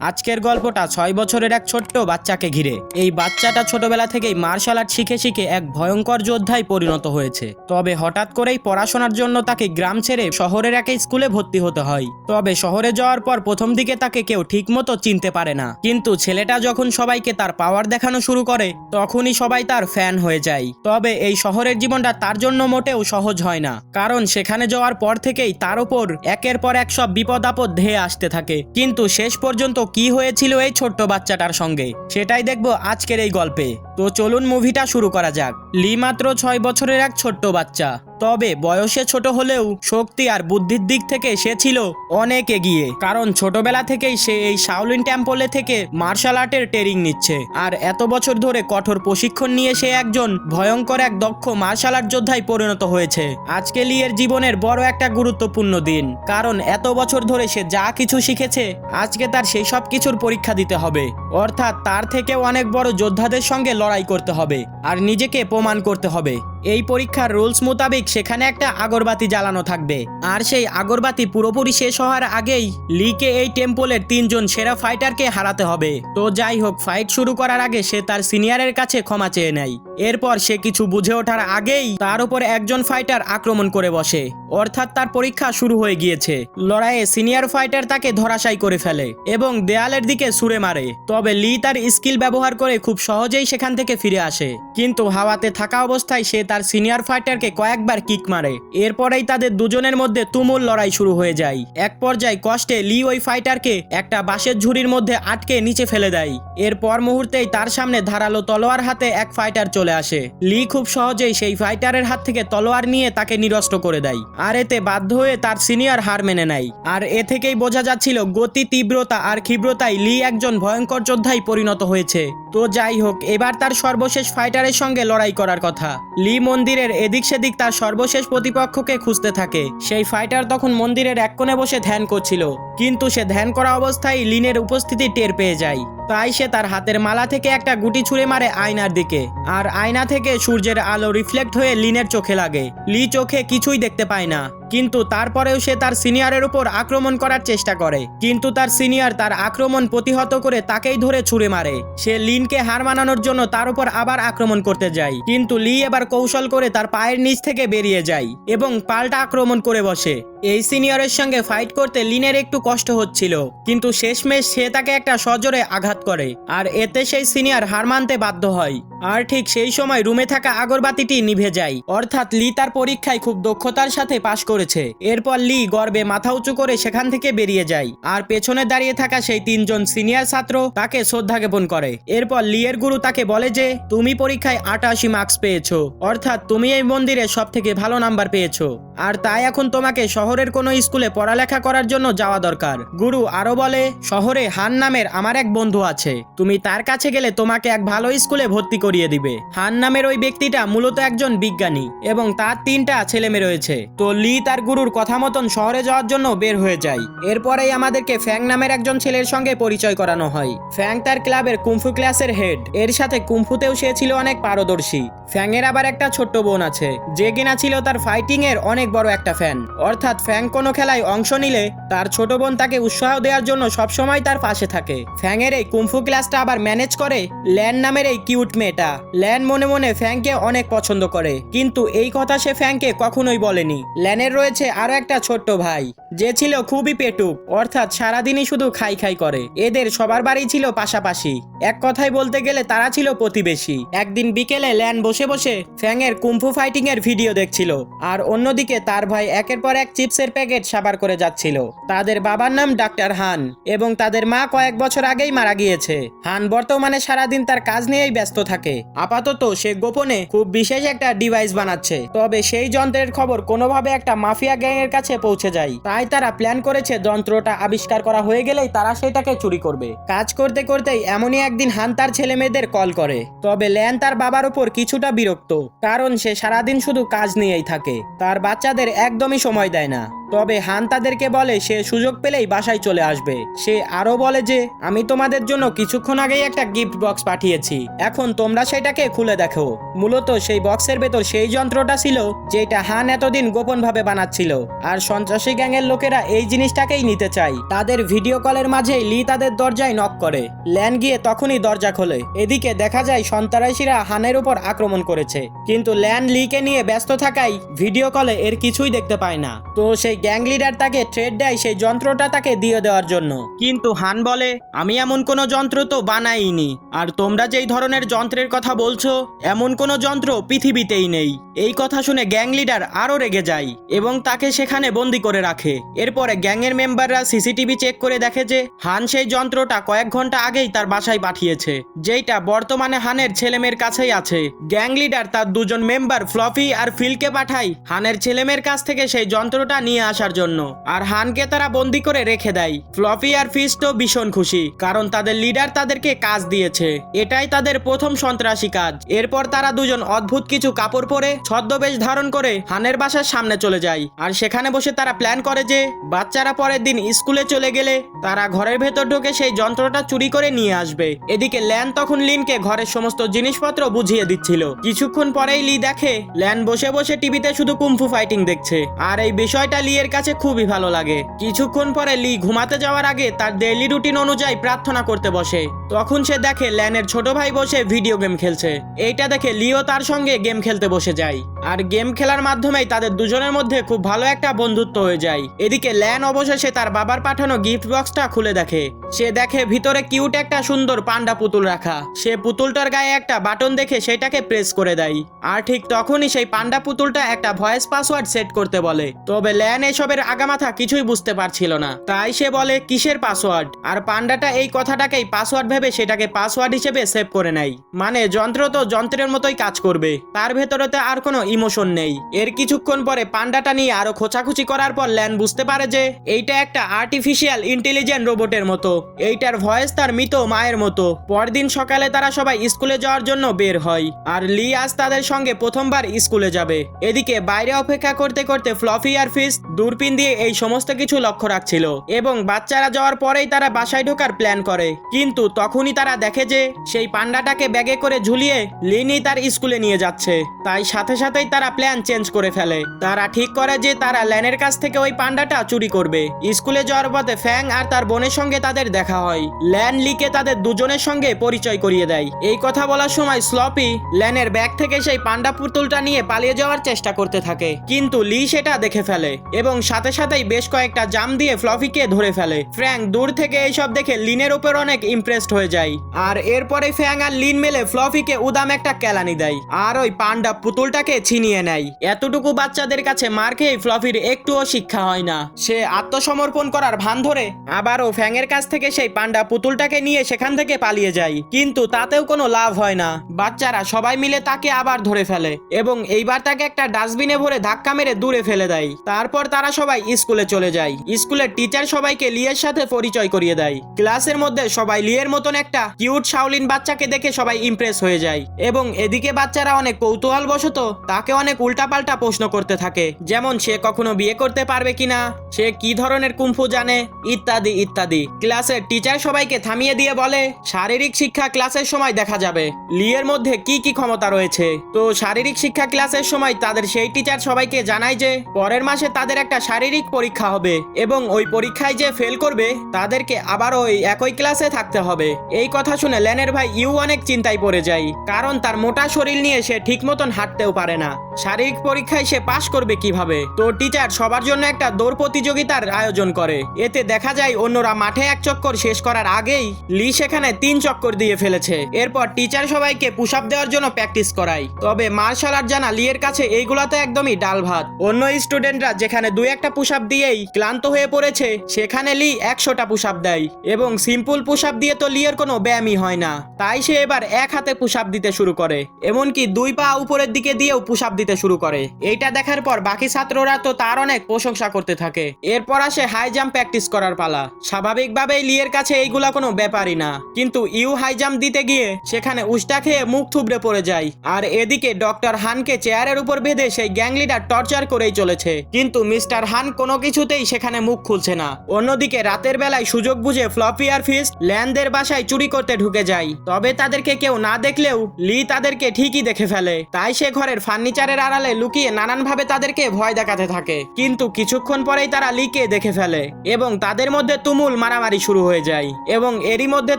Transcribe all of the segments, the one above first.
আজকের গল্পটা ছয় বছরের এক ছোট্ট বাচ্চাকে ঘিরে। এই বাচ্চাটা ছোটবেলা থেকেই মার্শাল আর্ট শিখে শিখে এক ভয়ঙ্কর যোদ্ধায় পরিণত হয়েছে। তবে হঠাৎ করেই পড়াশোনার জন্য তাকে গ্রাম ছেড়ে শহরের এক স্কুলে ভর্তি হতে হয়। তবে শহরে যাওয়ার পর প্রথম দিকে তাকে কেউ ঠিকমতো চিনতে পারে না। কিন্তু ছেলেটা যখন সবাইকে তার পাওয়ার দেখানো শুরু করে, তখনই সবাই তার ফ্যান হয়ে যায়। তবে এই শহরের জীবনটা তার জন্য মোটেও সহজ হয় না। কারণ সেখানে যাওয়ার পর থেকেই তার ওপর একের পর এক সব বিপদ আপদ ধেয়ে আসতে থাকে। কিন্তু শেষ পর্যন্ত কি হয়েছিল এই ছোট্ট বাচ্চাটার সঙ্গে? সেটাই দেখব আজকের এই গল্পে। তো চলুন মুভিটা শুরু করা যাক। লি মাত্র ছয় বছরের এক ছোট্ট বাচ্চা। তবে বয়সে ছোট হলেও শক্তি আর বুদ্ধির দিক থেকে সে ছিল অনেক এগিয়ে। কারণ ছোটবেলা থেকেই সে এই শাওলিন টেম্পলে থেকে মার্শাল আর্টের ট্রেনিং নিচ্ছে। আর এত বছর ধরে কঠোর প্রশিক্ষণ নিয়ে সে একজন ভয়ঙ্কর এক দক্ষ মার্শাল আর্ট যোদ্ধায় পরিণত হয়েছে। আজকে লিয়ের জীবনের বড় একটা গুরুত্বপূর্ণ দিন। কারণ এত বছর ধরে সে যা কিছু শিখেছে, আজকে তার সেই সব কিছুর পরীক্ষা দিতে হবে। অর্থাৎ তার থেকেও অনেক বড় যোদ্ধাদের সঙ্গে লড়াই করতে হবে। আর নিজেকে প্রমাণ করতে হবে। এই পরীক্ষার রুলস মোতাবেক সেখানে একটা আগরবাতি জ্বালানো থাকবে। আর সেই আগরবাতি পুরোপুরি শেষ হওয়ার আগেই লিকে এই টেম্পলের তিনজন সেরা ফাইটারকে হারাতে হবে। তো যাই হোক, ফাইট শুরু করার আগে সে তার সিনিয়রের কাছে ক্ষমা চেয়ে নেয়। এরপর সে কিছু বুঝে ওঠার আগেই তার উপর একজন ফাইটার আক্রমণ করে বসে। অর্থাৎ তার পরীক্ষা শুরু হয়ে গিয়েছে। লড়াইয়ে সিনিয়র ফাইটার তাকে ধরাশায়ী করে ফেলে এবং দেয়ালের দিকে সুরে মারে। তবে লি তার স্কিল ব্যবহার করে খুব সহজেই সেখান থেকে ফিরে আসে। কিন্তু হাওয়াতে থাকা অবস্থায় সে তার সিনিয়র ফাইটারকে কয়েকবার কিক মারে। এরপরেই তাদের দুজনের মধ্যে তুমুল লড়াই শুরু হয়ে যায়। এক পর্যায়ে কষ্টে লি ওই ফাইটারকে একটা বাঁশের ঝুড়ির মধ্যে আটকে নিচে ফেলে দেয়। এরপর মুহূর্তেই তার সামনে ধারালো তলোয়ার হাতে এক ফাইটার চলে আসে। লি খুব সহজেই সেই ফাইটারের হাত থেকে তলোয়ার নিয়ে তাকে নিরস্ত করে দেয়, আর এতে বাধ্য হয়ে তার সিনিয়র হার মেনে নেয়। আর এ থেকেই বোঝা যাচ্ছিল গতি, তীব্রতা আর ক্ষিব্রতায় লি একজন ভয়ঙ্কর যোদ্ধায় পরিণত হয়েছে। তো যাই হোক, এবার তার সর্বশেষ ফাইটারের সঙ্গে লড়াই করার কথা। লি মন্দিরের এদিক সেদিক তার সর্বশেষ প্রতিপক্ষকে খুঁজতে থাকে। সেই ফাইটার তখন মন্দিরের এক কোণে বসে ধ্যান করছিল। কিন্তু সে ধ্যান করা অবস্থায় লিনের উপস্থিতি টের পেয়ে যায়। তাই সে তার হাতের মালা থেকে একটা গুটি ছুঁড়ে মারে আয়নার দিকে। আর আয়না থেকে সূর্যের আলো রিফ্লেক্ট হয়ে লিনের চোখে লাগে। লি চোখে কিছুই দেখতে পায় না। কিন্তু তারপরেও সে তার সিনিয়রের উপর আক্রমণ করার চেষ্টা করে। কিন্তু তার সিনিয়র তার আক্রমণ প্রতিহত করে তাকেই ধরে ছুড়ে মারে। সে লিনকে হার মানানোর জন্য তার উপর আবার আক্রমণ করতে যায়। কিন্তু লি এবার কৌশল করে তার পায়ের নিচ থেকে বেরিয়ে যায় এবং পাল্টা আক্রমণ করে বসে। এই সিনিয়রের সঙ্গে ফাইট করতে লিনের একটু কষ্ট হচ্ছিল, কিন্তু শেষমেশ সে তাকে একটা সজোরে আঘাত করে, আর এতে সেই সিনিয়র হার মানতে বাধ্য হয়। আর ঠিক সেই সময় রুমে থাকা আগরবাতিটি নিভে যায়। অর্থাৎ লি তার পরীক্ষায় খুব দক্ষতার সাথে পাশ করেছে। এরপর লি গর্বে মাথা উঁচু করে সেখান থেকে বেরিয়ে যায়। আর পেছনে দাঁড়িয়ে থাকা সেই তিনজন সিনিয়র ছাত্র তাকে শ্রদ্ধা জ্ঞাপন করে। এরপর লিয়ের গুরু তাকে বলে যে, তুমি পরীক্ষায় আটাশি মার্কস পেয়েছ। অর্থাৎ তুমি এই মন্দিরে সব থেকে ভালো নাম্বার পেয়েছ। আর তাই এখন তোমাকে শহরের কোনো স্কুলে পড়ালেখা করার জন্য যাওয়া দরকার। গুরু আরও বলে, শহরে হান নামের আমার এক বন্ধু আছে। তুমি তার কাছে গেলে তোমাকে এক ভালো স্কুলে ভর্তি করিয়ে দিবে। হান নামের ওই ব্যক্তিটা মূলত একজন বিজ্ঞানী এবং তার তিনটা ছেলে মেয়ে রয়েছে। তো লি তার গুরুর কথা মতন শহরে যাওয়ার জন্য বের হয়ে যায়। এরপরেই আমাদেরকে ফ্যাং নামের একজন ছেলের সঙ্গে পরিচয় করানো হয়। ফ্যাং তার ক্লাবের কুম্ফু ক্লাসের হেড। এর সাথে কুম্ফুতেও সে ছিল অনেক পারদর্শী। ফ্যাংয়ের আবার একটা ছোট্ট বোন আছে। যে কিনা ছিল তার ফাইটিং এর অনেক বড় একটা ফ্যান অর্থাৎ ফ্যাং কোনো খেলায় অংশ নিলে তার ছোট বোন তাকে উৎসাহ দেওয়ার জন্য সবসময় তার পাশে থাকে। ফ্যাংয়ের এই কুম্ফু ক্লাসটা আবার ম্যানেজ করে ল্যান নামের এই কিউট মেয়েটা। ল্যান মনে মনে ফ্যাংকে অনেক পছন্দ করে, কিন্তু এই কথা সে ফ্যাংকে কখনোই বলেনি। ল্যানের রয়েছে আরও একটা ছোট্ট ভাই, যে ছিল খুবই পেটুক, অর্থাৎ সারাদিনই শুধু খাই খাই করে। এদের সবার বাড়ি ছিল পাশাপাশি। এক কথায় বলতে গেলে তারা ছিল প্রতিবেশী। একদিন বিকেলে ল্যান বসে বসে ফ্যাংয়ের কুম্ফু ফাইটিং এর ভিডিও দেখছিল, আর অন্যদিকে তার ভাই একের পর এক চিপসের প্যাকেট সাবার করে যাচ্ছিল। তাদের বাবার নাম ডাক্তার হান এবং তাদের মা কয়েক বছর আগেই মারা গিয়েছে। হান বর্তমানে সারাদিন তার কাজ নিয়েই ব্যস্ত থাকে। আপাতত সে গোপনে খুব বিশেষ একটা ডিভাইস বানাচ্ছে। তবে সেই যন্ত্রের খবর কোনোভাবে একটা মাফিয়া গ্যাং এর কাছে পৌঁছে যায়। তাই তারা প্ল্যান করেছে যন্ত্রটা আবিষ্কার করা হয়ে গেলেই তারা সেটাকে চুরি করবে। কাজ করতে করতেই এমনই একদিন হান তার ছেলে মেয়েদের কল করে। তবে ল্যান তার বাবার উপর কিছুটা বিরক্ত, কারণ সে সারাদিন শুধু কাজ নিয়েই থাকে। তার বাচ্চাদের একদমই সময় দেয় না। China. তবে হান তাদেরকে বলে, সে সুযোগ পেলেই বাসায় চলে আসবে। সে আরও বলে যে, আমি তোমাদের জন্য কিছুক্ষণ আগেই একটা গিফট বক্স পাঠিয়েছি। এখন তোমরা সেটাকে খুলে দেখো। মূলত সেই বক্সের ভেতর সেই যন্ত্রটা ছিল, যেটা হান এতদিন গোপনভাবে বানাচ্ছিল। আর সন্ত্রাসী গ্যাংয়ের লোকেরা এই জিনিসটাকেই নিতে চায়। তাদের ভিডিও কলের মাঝেই লি তাদের দরজায় নক করে। ল্যান গিয়ে তখনই দরজা খোলে। এদিকে দেখা যায়, সন্ত্রাসীরা হানের উপর আক্রমণ করেছে। কিন্তু ল্যান লিকে নিয়ে ব্যস্ত থাকায় ভিডিও কলে এর কিছুই দেখতে পায় না। তো সেই গ্যাং লিডার তাকে ট্রেড দেয় সেই যন্ত্রটা তাকে দিয়ে দেওয়ার জন্য। কিন্তু হান বলে, আমি এমন কোনো যন্ত্র তো বানাইনি। আর তোমরা যেই ধরনের যন্ত্রের কথা বলছো, এমন কোনো যন্ত্র পৃথিবীতেই নেই। এই কথা শুনে গ্যাং লিডার আরও রেগে যায় এবং তাকে সেখানে বন্দি করে রাখে। এরপরে গ্যাংয়ের মেম্বাররা সিসিটিভি চেক করে দেখে যে, হান সেই যন্ত্রটা কয়েক ঘণ্টা আগেই তার বাসায় পাঠিয়েছে। যেইটা বর্তমানে হানের ছেলেমেয়ের কাছেই আছে। গ্যাং লিডার তার দুজন মেম্বার ফ্লফি আর ফিলকে পাঠায় হানের ছেলেমেয়ের কাছ থেকে সেই যন্ত্রটা নিয়ে আসার জন্য। আর হানকে তারা বন্দি করে রেখে দেয়। ফ্লফি আর ফিস্টও ভীষণ খুশি, কারণ তাদের লিডার তাদেরকে কাজ দিয়েছে। এটাই তাদের প্রথম সন্ত্রাসী কাজ। এরপর তারা দুজন অদ্ভুত কিছু কাপড় পরে ছদ্মবেশ ধারণ করে হানের বাসার সামনে চলে যায়। আর সেখানে বসে তারা প্ল্যান করে যে, বাচ্চারা পরের দিন স্কুলে চলে গেলে তারা ঘরের ভেতর ঢুকে সেই যন্ত্রটা চুরি করে নিয়ে আসবে। এদিকে ল্যান তখন লিনকে ঘরের সমস্ত জিনিসপত্র বুঝিয়ে দিচ্ছিল। কিছুক্ষণ পরেই লি দেখে ল্যান বসে বসে টিভিতে শুধু কুম্ফু ফাইটিং দেখছে। আর এই বিষয়টা লি এর কাছে খুবই ভালো লাগে। কিছুক্ষণ পরে লি ঘুমাতে যাওয়ার আগে তার ডেইলি রুটিন অনুযায়ী প্রার্থনা করতে বসে। তখন সে দেখে ল্যানের ছোট ভাই বসে ভিডিও গেম খেলছে। এইটা দেখে লিও তার সঙ্গে গেম খেলতে বসে যায়। আর গেম খেলার মাধ্যমেই তাদের দুজনের মধ্যে খুব ভালো একটা বন্ধুত্ব হয়ে যায়। এদিকে ল্যান অবশেষে তার বাবার পাঠানো গিফট বক্সটা খুলে দেখে। সে দেখে ভিতরে কিউট একটা সুন্দর পান্ডা পুতুল রাখা। সে পুতুলটার গায়ে একটা বাটন দেখে সেটাকে প্রেস করে দেয়। আর ঠিক তখনই সেই পান্ডা পুতুলটা একটা ভয়েস পাসওয়ার্ড সেট করতে বলে। তবে ল্যান এসবের আগামাথা কিছুই বুঝতে পারছিল না। তাই সে বলে, কিসের পাসওয়ার্ড? আর পান্ডাটা এই কথাটাকেই পাসওয়ার্ড ভেবে সেটাকে পাসওয়ার্ড হিসেবে সেভ করে নেয়। মানে যন্ত্র তো যন্ত্রের মতোই কাজ করবে। তার ভেতরেতে আর কোনো ইমোশন নেই। এর কিছুক্ষণ পরে পান্ডাটা নিয়ে আরও খোঁচাখুচি করার পর ল্যান বুঝতে পারে যে, এইটা একটা আর্টিফিশিয়াল ইন্টেলিজেন্ট রোবটের মতো। এইটার ভয়েস তার মৃত মায়ের মতো। পরদিন সকালে তারা সবাই স্কুলে যাওয়ার জন্য বের হয়। আর লি আজ তাদের সঙ্গে প্রথমবার স্কুলে যাবে। এদিকে বাইরে অপেক্ষা করতে করতে ফ্লফি আর ফিস দূরপিন দিয়ে এই সমস্ত কিছু লক্ষ্য রাখছিল এবং বাচ্চারা যাওয়ার পরেই তারা বাসায় ঢোকার প্ল্যান করে। কিন্তু তখনই তারা দেখে যে সেই পান্ডাটাকে ব্যাগে করে ঝুলিয়ে লিনি তার স্কুলে নিয়ে যাচ্ছে। তাই সাথে সাথেই তারা প্ল্যান চেঞ্জ করে ফেলে। তারা ঠিক করে যে তারা ল্যানের কাছ থেকে ওই পান্ডাটা চুরি করবে। স্কুলে যাওয়ার পথে ফ্যাং আর তার বোনের সঙ্গে তাদের দেখা হয়। ল্যান লিকে তাদের দুজনের সঙ্গে পরিচয় করিয়ে দেয়। এই কথা বলার সময় স্লপি ল্যানের ব্যাগ থেকে সেই পান্ডা পুতুলটা নিয়ে পালিয়ে যাওয়ার চেষ্টা করতে থাকে। কিন্তু লি সেটা দেখে ফেলে। এবং সাথে সাথেই বেশ কয়েকটা জাম দিয়ে ফ্লফিকে ধরে ফেলে। ফ্র্যাঙ্ক দূর থেকে এইসব দেখে লিনের উপর অনেক ইমপ্রেসড হয়ে যায়। আর এরপরে ফ্যাং আর লিন মেলে ফ্লফিকে উদাম একটা কেলানি দেয়। আর ওই পান্ডা পুতুলটাকে ছিনিয়ে নেয়। এতটুকু বাচ্চাদের কাছে মার খেয়ে ফ্লফির একটুও শিক্ষা হয় না। সে আত্মসমর্পণ করার ভান ধরে আবারও ফ্যাংয়ের কাছ থেকে সেই পান্ডা পুতুলটাকে নিয়ে সেখান থেকে পালিয়ে যায়। কিন্তু তাতেও কোনো লাভ হয় না। বাচ্চারা সবাই মিলে তাকে আবার ধরে ফেলে এবং এইবার তাকে একটা ডাস্টবিনে ভরে ধাক্কা মেরে দূরে ফেলে দেয়। তারপর তারা সবাই স্কুলে চলে যায়। স্কুলের টিচার সবাইকে লিয়ের সাথে পরিচয় করিয়ে দেয়। ক্লাসের মধ্যে সবাই লিয়ের মতন একটা কিউট শাওলিন বাচ্চাকে দেখে সবাই ইমপ্রেস হয়ে যায়। এবং এদিকে বাচ্চারা অনেক কৌতূহল বশত তাকে অনেক উল্টাপাল্টা প্রশ্ন করতে থাকে। যেমন, সে কখনো বিয়ে করতে পারবে কিনা? সে কি ধরনের কুম্ফু জানে? ইত্যাদি ইত্যাদি। ক্লাসের টিচার সবাইকে থামিয়ে দিয়ে বলে, শারীরিক শিক্ষা ক্লাসের সময় দেখা যাবে। লিয়ের মধ্যে কি কি ক্ষমতা রয়েছে? তো শারীরিক শিক্ষা ক্লাসের সময় তাদের সেই টিচার সবাইকে জানায় যে, পরের মাসে তাদের একটা শারীরিক পরীক্ষা হবে এবং ওই পরীক্ষায় যে ফেল করবে, তাদেরকে আবার ওই একই ক্লাসে থাকতে হবে। এই কথা শুনে ল্যানের ভাই ইউ অনেক চিন্তায় পড়ে যায়, কারণ তার মোটা শরীর নিয়ে সে ঠিক মতন হাঁটতেও পারে না। শারীরিক পরীক্ষায় সে পাশ করবে কীভাবে? তো টিচার সবার জন্য একটা দৌড় প্রতিযোগিতার আয়োজন করে। এতে দেখা যায় অন্যরা মাঠে এক চক্কর শেষ করার আগেই লি সেখানে তিন চক্কর দিয়ে ফেলেছে। এরপর টিচার সবাইকে পুশ আপ দেওয়ার জন্য প্র্যাকটিস করায়। তবে মার্শাল আর্ট জানা লিয়ের কাছে এইগুলা তো একদমই ডাল ভাত। অন্য স্টুডেন্টরা যেখানে দুই একটা পুশ আপ দিয়েই ক্লান্ত হয়ে পড়েছে। সেখানে লি একশোটা পুশ আপ দেয় এবং সিম্পল পুশ আপ দিয়ে তো লিয়ের কোনো ব্যায়ামই হয় না। তাই সে এবার এক হাতে পুশ আপ দিতে শুরু করে। এমনকি দুই পা উপরের দিকে দিয়েও পুশ আপ দিতে শুরু করে। এইটা দেখার পর বাকি ছাত্ররা তো তার অনেক প্রশংসা করতে থাকে। এরপর আসে হাই জাম্প প্র্যাকটিস করার পালা। স্বাভাবিকভাবেই লিয়ের কাছে এইগুলা কোনো ব্যাপারই না। কিন্তু ইউ হাই জাম্প দিতে গিয়ে সেখানে উষ্টা খেয়ে মুখ থুবড়ে পড়ে যায়। আর এদিকে ডক্টর হানকে চেয়ারের উপর বেঁধে সেই গ্যাং লিডার টর্চার করেই চলেছে। কিন্তু মিস মিস্টার হান কোনো কিছুতেই সেখানে মুখ খুলছে না। অন্যদিকে রাতের বেলায় সুযোগ বুঝে ফ্লপি আর ফিস্ট ল্যান্ডের বাসায় চুরি করতে ঢুকে যায়। তবে তাদেরকে কেউ না দেখলেও লি তাদেরকে ঠিকই দেখে ফেলে। তাই সে ঘরের ফার্নিচারের আড়ালে লুকিয়ে নানানভাবে তাদেরকে ভয় দেখাতে থাকে। কিন্তু কিছুক্ষণ পরেই তারা লিকে দেখে ফেলে এবং তাদের মধ্যে তুমুল মারামারি শুরু হয়ে যায় এবং এরই মধ্যে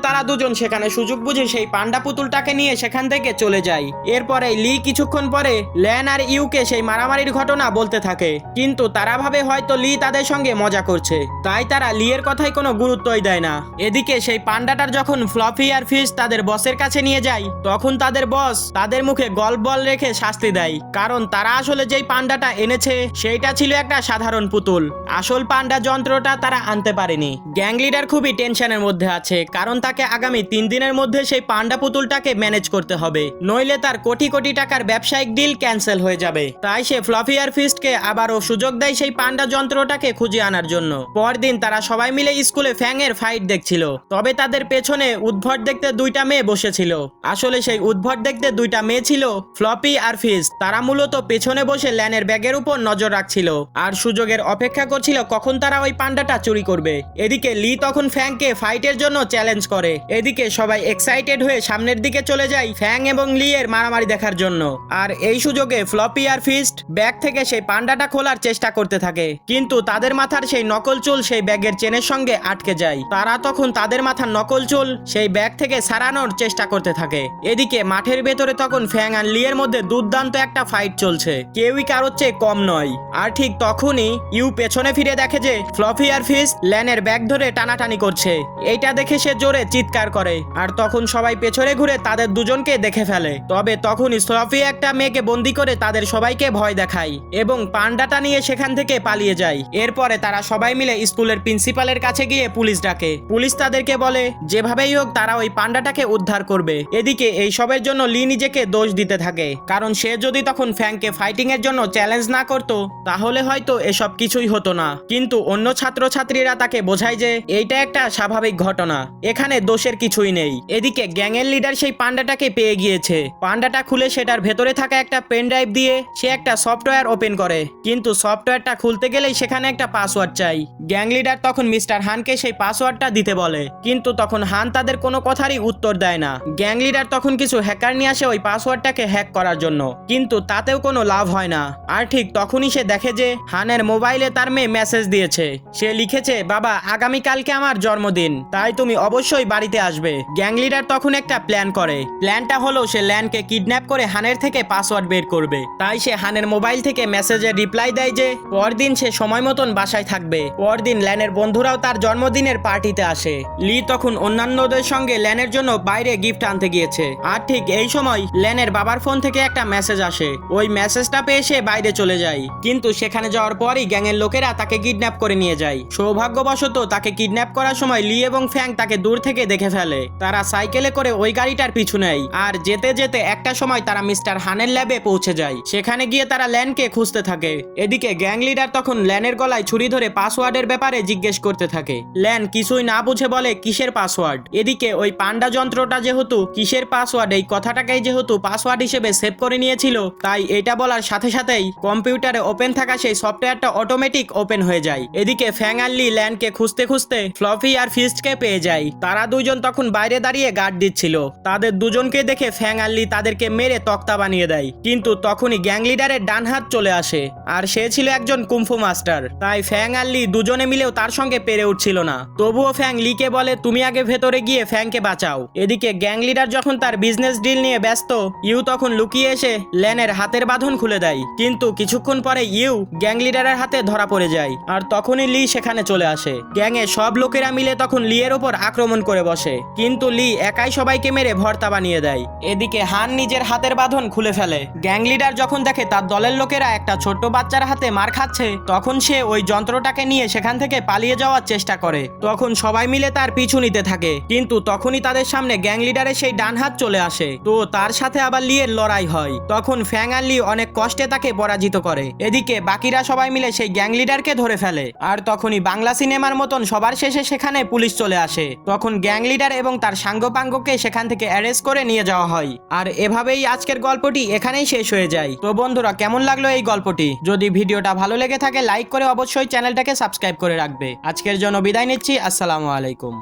তারা দুজন সেখানে সুযোগ বুঝে সেই পান্ডা পুতুলটাকে নিয়ে সেখান থেকে চলে যায়। এরপরে লি কিছুক্ষণ পরে ল্যান আর ইউকে সেই মারামারির ঘটনা বলতে থাকে। কিন্তু তারা ভাবে হয়তো লি তাদের সঙ্গে মজা করছে। তাই তারা লি এর কথায় কোনো গুরুত্বই দেয় না। এদিকে সেই পান্ডাটার যখন ফ্লফি আর ফিশ তাদের বসের কাছে নিয়ে যায়, তখন তাদের বস তাদের মুখে গল্প বল রেখে শাস্তি দেয়। কারণ তারা আসলে যেই পান্ডাটা এনেছে, সেইটা ছিল একটা সাধারণ পুতুল। আসল পান্ডা যন্ত্রটা তারা আনতে পারেনি। গ্যাং লিডার খুবই টেনশনের মধ্যে আছে, কারণ তাকে আগামী তিন দিনের মধ্যে সেই পান্ডা পুতুলটাকে ম্যানেজ করতে হবে। নইলে তার কোটি কোটি টাকার ব্যবসায়িক ডিল ক্যান্সেল হয়ে যাবে। তাই সে ফ্লফি ফ্লফিয়ার ফিস্টকে আবারও সুযোগ দেয় সেই পান্ডা যন্ত্রটাকে খুঁজে আনার জন্য। পরদিন তারা সবাই মিলে স্কুলে ফ্যাং এর ফাইট দেখছিল। তবে তাদের পেছনে উদ্ভট দেখতে দুইটা মেয়ে বসেছিল। আসলে সেই উদ্ভট দেখতে দুইটা মেয়ে ছিল ফ্লপি আর ফিস তারা মূলত পেছনে বসে ল্যানের ব্যাগের উপর নজর রাখছিল। আর সুযোগের অপেক্ষা করছিল কখন তারা ওই পান্ডাটা চুরি করবে। এদিকে লি তখন ফ্যাংকে ফাইটের জন্য চ্যালেঞ্জ করে। এদিকে সবাই এক্সাইটেড হয়ে সামনের দিকে চলে যায় ফ্যাং এবং লি এর মারামারি দেখার জন্য। আর এই সুযোগে ফ্লপি আর ফিস্ট ব্যাগ থেকে সেই পান্ডাটা খোলার চেষ্টা করতে থাকে। কিন্তু তাদের মাথার সেই নকল চুল সেই ব্যাগের চেনের সঙ্গে আটকে যায়। তারা তখন তাদের মাথার নকল চুল সেই ব্যাগ থেকে সারানোর চেষ্টা করতে থাকে। এদিকে মাঠের ভেতরে তখন ফ্যাং আর লিয়ের মধ্যে দুর্দান্ত একটা ফাইট চলছে। কেউই কারোর চেয়ে কম নয়। আর ঠিক তখনই ইউ পেছনে ফিরে দেখে যে ফ্লফি আর ফিস ল্যানের ব্যাগ ধরে টানাটানি করছে। এইটা দেখে সে জোরে চিৎকার করে। আর তখন সবাই পেছনে ঘুরে তাদের দুজনকে দেখে ফেলে। তবে তখনই ফ্লফি একটা মেয়েকে বন্দি করে তাদের সবাইকে ভয় দেখায়। এবং পান্ডাটা নিয়ে সেখান থেকে পালিয়ে যায়। এরপরে তারা সবাই মিলে স্কুলের প্রিন্সিপালের কাছে গিয়ে পুলিশ ডাকে। পুলিশ তাদেরকে বলে, যেভাবেই হোক তারা ওই পান্ডাটাকে উদ্ধার করবে। এদিকে এই সবের জন্য লি নিজেকে দোষ দিতে থাকে। কারণ সে যদি তখন ফ্যাংকে ফাইটিং এর জন্য চ্যালেঞ্জ না করত, তাহলে হয়তো এসব কিছুই হতো না। কিন্তু অন্য ছাত্রছাত্রীরা তাকে বোঝায় যে, এইটা একটা স্বাভাবিক ঘটনা। এখানে দোষের কিছুই নেই। এদিকে গ্যাংয়ের লিডার সেই পান্ডাটাকে পেয়ে গিয়েছে। পান্ডাটা খুলে সেটার ভেতরে থাকা একটা পেন ড্রাইভ দিয়ে সে একটা সফটওয়্যার ওপেন করে। কিন্তু সফটওয়্যারটা খুলতে গেলেই সেখানে একটা পাসওয়ার্ড চাই। গ্যাং লিডার তখন মিস্টার হানকে সেই পাসওয়ার্ডটা দিতে বলে। কিন্তু তখন হান তাদের কোনো কথারই উত্তর দেয় না। গ্যাং লিডার তখন কিছু হ্যাকার নিয়ে আসে ওই পাসওয়ার্ডটাকে হ্যাক করার জন্য। কিন্তু তাতেও কোনো লাভ হয় না। আর ঠিক তখনই সে দেখে যে হানের মোবাইলে তার মেয়ে মেসেজ দিয়েছে। সে লিখেছে, বাবা, আগামীকালকে আমার জন্মদিন। তাই তুমি অবশ্যই বাড়িতে আসবে। গ্যাং লিডার তখন একটা প্ল্যান করে। প্ল্যানটা হলো সে ল্যানকে কিডন্যাপ করে হানের থেকে পাসওয়ার্ড বের করবে। তাই সে হানের মোবাইল থেকে মেসেজের রিপ্লাই দেয় যে পরদিন সে সময় মতন বাসায় থাকবে। পরদিন ল্যানের বন্ধুরাও তার জন্মদিনের পার্টিতে আসে। লি তখন অন্যান্যদের সঙ্গে ল্যানের জন্য বাইরে গিফট আনতে গিয়েছে। আর ঠিক এই সময় ল্যানের বাবার ফোন থেকে একটা মেসেজ আসে। ওই মেসেজটা পেয়ে সে বাইরে চলে যায়। কিন্তু সেখানে যাওয়ার পরই গ্যাংয়ের লোকেরা তাকে কিডন্যাপ করে নিয়ে যায়। সৌভাগ্যবশত তাকে কিডন্যাপ করার সময় লি এবং ফ্যাং তাকে দূর থেকে দেখে ফেলে। তারা সাইকেলে করে ওই গাড়িটার পিছু নেয়। আর যেতে যেতে একটা সময় তারা মিস্টার হানের ল্যাবে পৌঁছে যায়। সেখানে গিয়ে তারা ল্যানকে খুঁজতে থাকে। এদিকে গ্যাং লিডার তখন ল্যানের গলায় ছুরি ধরে পাসওয়ার্ডের ব্যাপারে জিজ্ঞেস করতে থাকে। ল্যান কিছুই না বুঝে বলে, কিসের পাসওয়ার্ড? এদিকে ওই পান্ডা যন্ত্রটা যেহেতু কিসের পাসওয়ার্ড, এই কথাটাকেই যেহেতু পাসওয়ার্ড হিসেবে সেভ করে নিয়েছিল, তাই এটা বলার সাথে সাথেই কম্পিউটারে ওপেন থাকা সেই সফটওয়্যারটা অটোমেটিক ওপেন হয়ে যায়। এদিকে ফ্যাং আর লি ল্যানকে খুঁজতে খুঁজতে ফ্লফি আর ফিস্টকে পেয়ে যায়। তারা দুজন তখন বাইরে দাঁড়িয়ে গার্ড দিচ্ছিল। তাদের দুজনকে দেখে ফ্যাং আর লি তাদেরকে মেরে তক্তা বানিয়ে দেয়। কিন্তু তখনই গ্যাং লিডারের ডান হাত চলে আসে। আর সে ছিল একজন কুম্ফু মাস্টার। তাই ফ্যাং আর লি দুজনে মিলেও তার সঙ্গে পেরে উঠছিল না। তবুও ফ্যাং লিকে বলে, তুমি আগে ভেতরে গিয়ে ফ্যাংকে বাঁচাও। এদিকে গ্যাং লিডার যখন তার বিজনেস ডিল নিয়ে ব্যস্ত, ইউ তখন লুকিয়ে এসে ল্যানের হাতের বাঁধন খুলে দেয়। কিন্তু কিছুক্ষণ পরে ইউ গ্যাং লিডারের হাতে ধরা পড়ে যায়, আর তখনই লি সেখানে চলে আসে। গ্যাংয়ে সব লোকেরা মিলে তখন লি এর ওপর আক্রমণ করে বসে। কিন্তু লি একাই সবাইকে মেরে ভর্তা বানিয়ে দেয়। এদিকে হান নিজের হাতের বাঁধন খুলে ফেলে। গ্যাং লিডার যখন দেখে, তার দলের লোকেরা একটা ছোট্ট বাচ্চার হাতে মার খাচ্ছে তখন সে ওই যন্ত্রটাকে নিয়ে সেখান থেকে পালিয়ে যাওয়ার চেষ্টা করে। তখন সবাই মিলে তার পিছু নিতে থাকে, কিন্তু তখনই তাদের সামনে গ্যাং লিডারের সেই ডান হাত চলে আসে। তো তার সাথে আবার লিয়ের লড়াই হয়। তখন ফ্যাং আর লি অনেক কষ্টে তাকে পরাজিত করে। এদিকে বাকিরা সবাই মিলে সেই গ্যাং লিডারকে ধরে ফেলে। আর তখনই বাংলা সিনেমার মতন সবার শেষে সেখানে পুলিশ চলে আসে। তখন গ্যাং লিডার এবং তার সাঙ্গপাঙ্গকে সেখান থেকে অ্যারেস্ট করে নিয়ে যাওয়া হয়। আর এভাবেই আজকের গল্পটি এখানেই শেষ হয়ে যায়। তো বন্ধুরা, কেমন লাগল এই গল্পটি? যদি ভিডিওটা ভালো ভালো লেগে থাকে লাইক করে অবশ্যই চ্যানেলটাকে সাবস্ক্রাইব করে রাখবে। আজকের জন্য বিদায় নিচ্ছি, আসসালামু আলাইকুম।